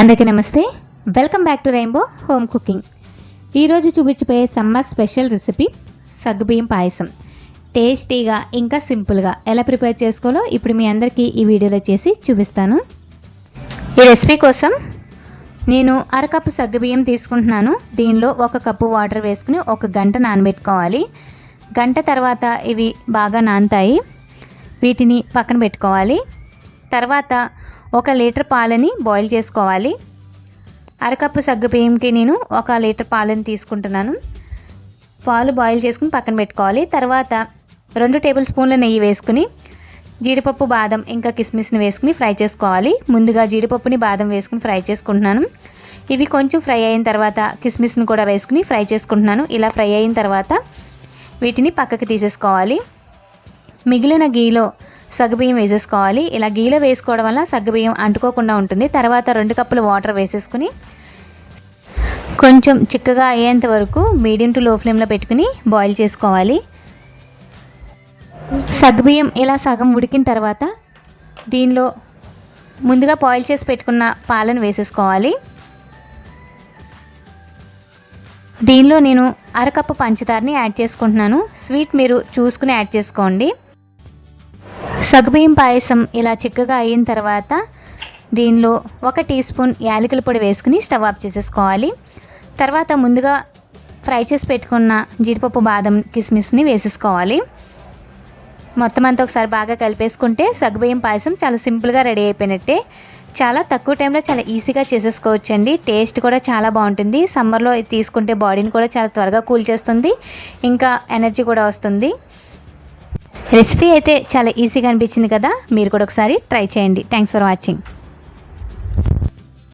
అందరికీ నమస్తే. Welcome back to Rainbow Home Cooking ఈరోజు చూపించిపోయే సమ్మర్ స్పెషల్ రెసిపీ సగ్గుబియ్యం పాయసం. టేస్టీగా ఇంకా సింపుల్గా ఎలా ప్రిపేర్ చేసుకోవాలో ఇప్పుడు మీ అందరికీ ఈ వీడియోలో చేసి చూపిస్తాను. ఈ రెసిపీ కోసం నేను అరకప్పు సగ్గుబియ్యం తీసుకుంటున్నాను. దీనిలో ఒక కప్పు వాటర్ వేసుకుని ఒక గంట నానబెట్టుకోవాలి. గంట తర్వాత ఇవి బాగా నానుతాయి. వీటిని పక్కన పెట్టుకోవాలి. తర్వాత ఒక లీటర్ పాలని బాయిల్ చేసుకోవాలి. అరకప్పు సగ్గు బియ్యంకి నేను ఒక లీటర్ పాలను తీసుకుంటున్నాను. పాలు బాయిల్ చేసుకుని పక్కన పెట్టుకోవాలి. తర్వాత రెండు టేబుల్ స్పూన్ల నెయ్యి వేసుకుని జీడిపప్పు బాదం ఇంకా కిస్మిస్ని వేసుకుని ఫ్రై చేసుకోవాలి. ముందుగా జీడిపప్పుని బాదం వేసుకుని ఫ్రై చేసుకుంటున్నాను. ఇవి కొంచెం ఫ్రై అయిన తర్వాత కిస్మిస్ని కూడా వేసుకుని ఫ్రై చేసుకుంటున్నాను. ఇలా ఫ్రై అయిన తర్వాత వీటిని పక్కకి తీసేసుకోవాలి. మిగిలిన గీలో సగ్గుబియ్యం వేసేసుకోవాలి. ఇలా గీలో వేసుకోవడం వల్ల సగ్గుబియ్యం అంటుకోకుండా ఉంటుంది. తర్వాత రెండు కప్పులు వాటర్ వేసేసుకుని కొంచెం చిక్కగా అయ్యేంత వరకు మీడియం టు లో ఫ్లేమ్లో పెట్టుకుని బాయిల్ చేసుకోవాలి. సగ్గుబియ్యం ఇలా సగం ఉడికిన తర్వాత దీనిలో ముందుగా బాయిల్ చేసి పెట్టుకున్న పాలను వేసేసుకోవాలి. దీనిలో నేను అరకప్పు పంచదారని యాడ్ చేసుకుంటున్నాను. స్వీట్ మీరు చూసుకుని యాడ్ చేసుకోండి. సగ్గుబియ్యం పాయసం ఇలా చిక్కగా అయిన తర్వాత దీనిలో ఒక టీ స్పూన్ యాలకుల పొడి వేసుకుని స్టవ్ ఆఫ్ చేసేసుకోవాలి. తర్వాత ముందుగా ఫ్రై చేసి పెట్టుకున్న జీడిపప్పు బాదం కిస్మిస్ని వేసేసుకోవాలి. మొత్తం అంతా ఒకసారి బాగా కలిపేసుకుంటే సగ్గుబియ్యం పాయసం చాలా సింపుల్గా రెడీ అయిపోయినట్టే. చాలా తక్కువ టైంలో చాలా ఈజీగా చేసేసుకోవచ్చండి. టేస్ట్ కూడా చాలా బాగుంటుంది. సమ్మర్లో తీసుకుంటే బాడీని కూడా చాలా త్వరగా కూల్ చేస్తుంది. ఇంకా ఎనర్జీ కూడా వస్తుంది. రెసిపీ అయితే చాలా ఈజీగా అనిపించింది కదా? మీరు కూడా ఒకసారి ట్రై చేయండి. Thanks for watching